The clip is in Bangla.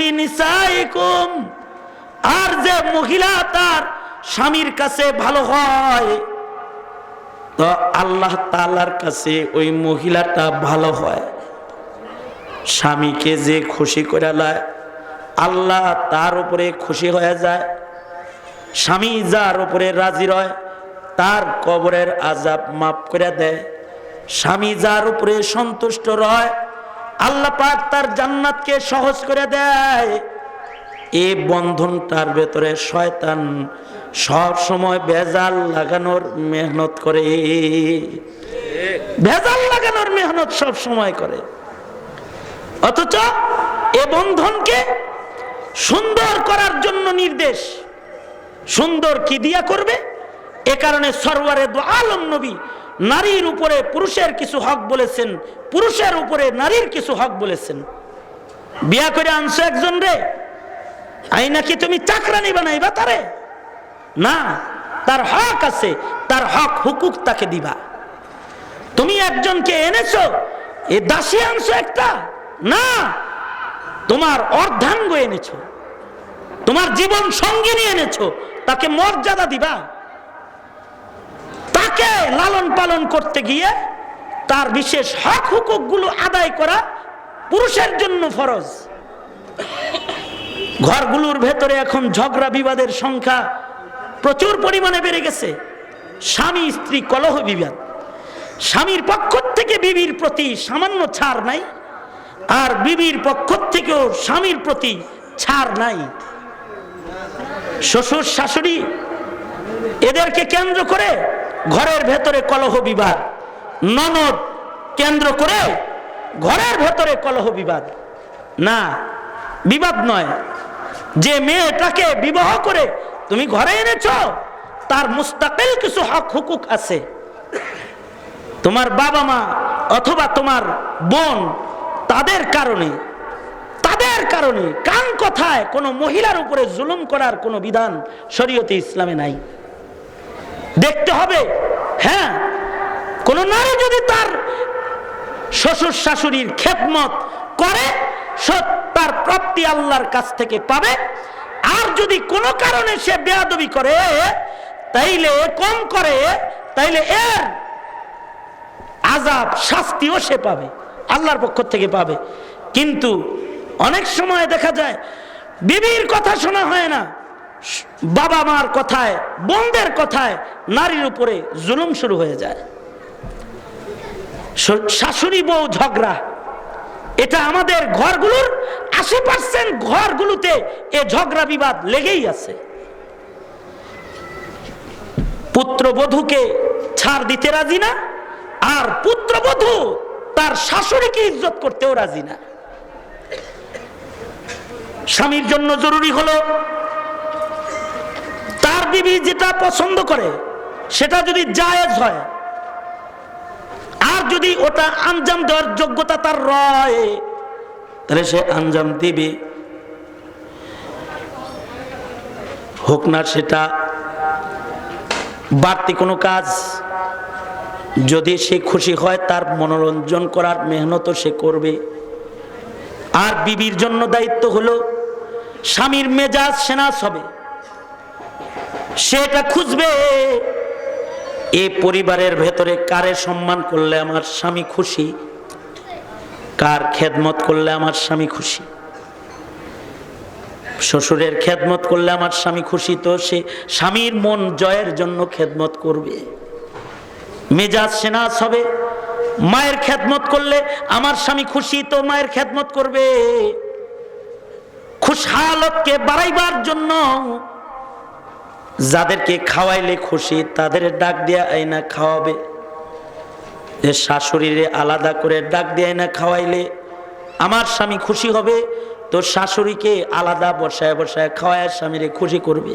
লিনিসাইকুম আর যে মহিলা তার স্বামীর কাছে ভালো হয়, তো আল্লাহ তালার কাছে ওই মহিলাটা ভালো হয়। স্বামীকে যে খুশি করে লয় আল্লাহ তার উপরে খুশি হয়ে যায়। স্বামী যার উপরে রাজি রয়, তার কবরের আজাব মাফ করে দেয়। স্বামী যার উপরে সন্তুষ্ট রয় আল্লাহ পাক তার জান্নাতকে সহজ করে দেয়। এই বন্ধনটার ভেতরে শয়তান সব সময় ভেজাল লাগানোর মেহনত করে। ভেজাল লাগানোর মেহনত সব সময় করে। অথচ এ বন্ধনকে সুন্দর করার জন্য নির্দেশ। সুন্দর কি দিয়া করবে? এ কারণে সরওয়ারে আলম নবী নারীর উপরে পুরুষের কিছু হক বলেছেন, পুরুষের উপরে নারীর কিছু হক বলেছেন। বিয়া করে আনছো একজন রে? আই নাকি তুমি চাকরানি বানাইবা তারে? না, তার হক আছে, তার হক হুকুক তাকে দিবা। তুমি একজনকে এনেছো, এ দাসী আনছো একটা? না, তোমার অর্ধাঙ্গ এনেছো, তোমার জীবন সঙ্গিনী এনেছো, তাকে মর্যাদা দিবা। তাকে লালন পালন করতে গিয়ে তার বিশেষ হক হুকুকগুলো আদায় করা পুরুষের জন্য ফরজ। ঘরগুলোর ভেতরে এখন ঝগড়া বিবাদের সংখ্যা প্রচুর পরিমাণে বেড়ে গেছে। স্বামী, স্ত্রী কলহ বিবাদ। স্বামীর পক্ষ থেকে বিবির প্রতি সামান্য ছাড় নাই, আর বিবির পক্ষ থেকেও স্বামীর প্রতি ছাড় নাই। শ্বশুর, শাশুড়ি এদেরকে কেন্দ্র করে ঘরের ভেতরে কলহ বিবাদ। ননদ কেন্দ্র করে ঘরের ভেতরে কলহ বিবাদ। না, বিবাদ নয়। যে মেয়েটাকে বিবাহ করে তুমি ঘরে এনেছ, তার মুস্তাকিল কিছু হক, হুকুক আছে। তোমার বাবা মা অথবা তোমার বোন, তাদের কারণে তাদের কারণে কান কথায় কোনো মহিলার উপরে জুলুম করার কোনো বিধান শরীয়তে ইসলামে নাই। দেখতে হবে। হ্যাঁ? কোন নারী যদি তার শ্বশুর শাশুড়ির খেদমত করে তার প্রাপ্তি আল্লাহর কাছ থেকে পাবে। আর যদি কোনো কারণে সে বেয়াদবি করে, তাইলে কম করে, তাইলে এর আজাব শাস্তিও সে পাবে, আল্লাহর পক্ষ থেকে পাবে। কিন্তু অনেক সময় দেখা যায়, বিবির কথা শোনা হয় না। বাবা মার কথায়, বোনদের কথায় নারীর উপরে জুলুম শুরু হয়ে যায়। শাশুড়ি বউ ঝগড়া। এটা আমাদের ঘরগুলোর আশি পার্সেন্ট ঘরগুলোতে এ ঝগড়া বিবাদ লেগেই আছে। পুত্রবধূকে ছাড় দিতে রাজি না, আর পুত্রবধূ তার শাশুড়িকে ইজ্জত করতেও রাজি না। স্বামীর জন্য জরুরি হলো বিবি যেটা পছন্দ করে, সেটা যদি জায়েজ হয়, আর যদি ওটা আঞ্জাম দেওয়ার যোগ্যতা তার রয়, তাহলে সে আঞ্জাম দিবে। হোক না সেটা বাড়তি কোনো কাজ, যদি সে খুশি হয় তার মনোরঞ্জন করার মেহনতও সে করবে। আর বিবির জন্য দায়িত্ব হলো, স্বামীর মেজাজ সেনাস হবে। সেটা খুঁজবে। এ পরিবারের ভেতরে কারে সম্মান করলে আমার স্বামী খুশি? কার খেদমত করলে আমার স্বামী খুশি? শ্বশুরের খেদমত করলে আমার স্বামী খুশি তো সে স্বামীর মন জয়ের জন্য খেদমত করবে। মেজাজ সেনাস হবে। মায়ের খেদমত করলে আমার স্বামী খুশি তো মায়ের খেদমত করবে। খুশহালতকে বাড়াইবার জন্য যাদেরকে খাওয়াইলে খুশি, তাদের ডাক দিয়া আইনা খাওয়াবে। যে শাশুড়িরে আলাদা করে ডাক দিয়ে আইনা খাওয়াইলে আমার স্বামী খুশি হবে, তো শাশুড়িকে আলাদা বসায় বসায় খাওয়ায় স্বামীরে খুশি করবে।